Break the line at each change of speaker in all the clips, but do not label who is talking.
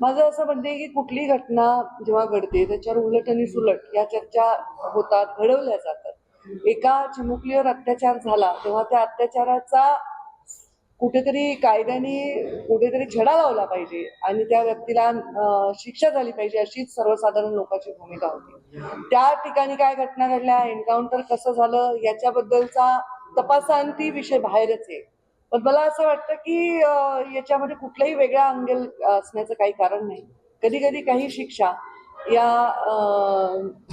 माझं असं म्हणते की कुठली घटना जेव्हा घडते त्याच्यावर उलट आणि सुलट या चर्चा होतात घडवल्या जातात. एका चिमुकलीवर अत्याचार झाला तेव्हा त्या अत्याचाराचा कुठेतरी कायद्याने कुठेतरी छडा लावला पाहिजे आणि त्या व्यक्तीला शिक्षा झाली पाहिजे अशीच सर्वसाधारण लोकांची भूमिका होती. त्या ठिकाणी काय घटना घडल्या एन्काउंटर कसं झालं याच्याबद्दलचा तपासांती विषय बाहेरच आहे. पण मला असं वाटतं की याच्यामध्ये कुठलाही वेगळा अंगेल असण्याचं काही कारण नाही. कधी कधी काही शिक्षा या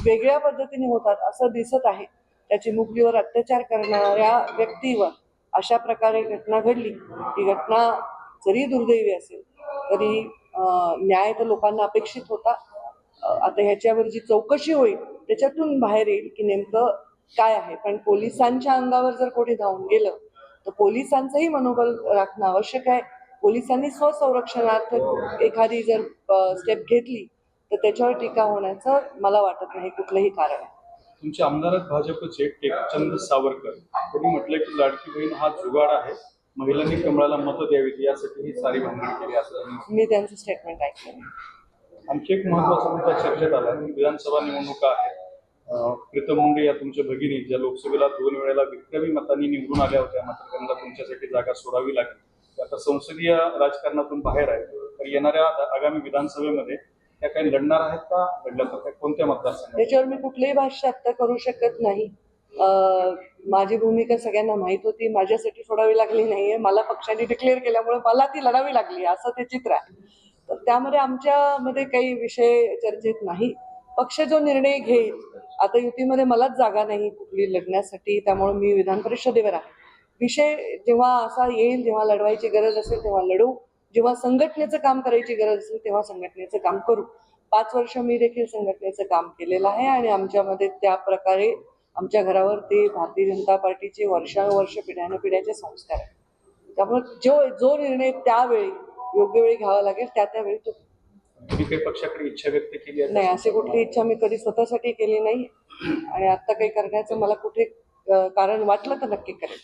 वेगळ्या पद्धतीने होतात असं दिसत आहे. त्या चिमुकलीवर अत्याचार करणाऱ्या व्यक्तीवर अशा प्रकारे घटना घडली. ही घटना जरी दुर्दैवी असेल तरी न्याय तर लोकांना अपेक्षित होता. आता ह्याच्यावर जी चौकशी होईल त्याच्यातून बाहेर येईल की नेमकं काय आहे. पण पोलिसांच्या अंगावर जर कोणी धावून गेलं तर पोलिसांचंही मनोबल राखणं आवश्यक आहे. पोलिसांनी स्वसंरक्षणार्थ एखादी जर स्टेप घेतली तर त्याच्यावर टीका होण्याचं मला वाटत नाही कुठलंही कारण
तुमचे आमदार भाजपचे टेकचंद सावरकर त्यांनी म्हटलं की लाडकी बहीण हा जुगाड आहे. महिलांनी कमळाला मतं द्यावीत यासाठी ही सारी भांडण केली असं.
मी त्यांचं स्टेटमेंट ऐकलं
आणखी एक महत्त्वाचा मुद्दा चर्चेत आला. विधानसभा निवडणुका आहेत. प्रीतम मुंडे या तुमच्या भगिनी ज्या लोकसभेला दोन वेळेला विक्रमी मतांनी निवडून आल्या होत्या मात्र त्यांना तुमच्यासाठी जागा सोडावी लागली. आता संसदीय राजकारणातून बाहेर आहेत. तर येणाऱ्या आगामी विधानसभेमध्ये त्या काही लढणार आहेत का? लढल्या तर कोणत्या मतदारसंघात?
त्याच्यावर मी कुठलंही भाष्य आत्ता करू शकत नाही. माझी भूमिका सगळ्यांना माहीत होती. माझ्यासाठी सोडावी लागली नाहीये. मला पक्षाने डिक्लेअर केल्यामुळे मला ती लढावी लागली असं ते चित्र आहे. तर त्यामध्ये आमच्यामध्ये काही विषय चर्चेत नाही. पक्ष जो निर्णय घेईल आता युतीमध्ये मलाच जागा नाही कुठली लढण्यासाठी त्यामुळे मी विधान परिषदेवर आहे. विषय जेव्हा असा येईल जेव्हा लढवायची गरज असेल तेव्हा लढू. जेव्हा संघटनेचं काम करायची गरज असेल तेव्हा संघटनेचं काम करू. पाच वर्ष मी देखील संघटनेचं काम केलेलं आहे आणि आमच्यामध्ये त्या प्रकारे आमच्या घरावर ते भारतीय जनता पार्टीचे वर्षानुवर्ष पिढ्यानपिढ्याचे संस्कार आहेत. त्यामुळे जो जो निर्णय त्यावेळी योग्य वेळी घ्यावा लागेल त्या त्यावेळी तो
तुम्ही काही पक्षाकडे इच्छा व्यक्त केली आहे?
नाही अशी कुठली इच्छा मी कधी स्वतःसाठी केली नाही. आणि आता काही करण्याचं मला कुठे कारण वाटलं तर नक्की करेल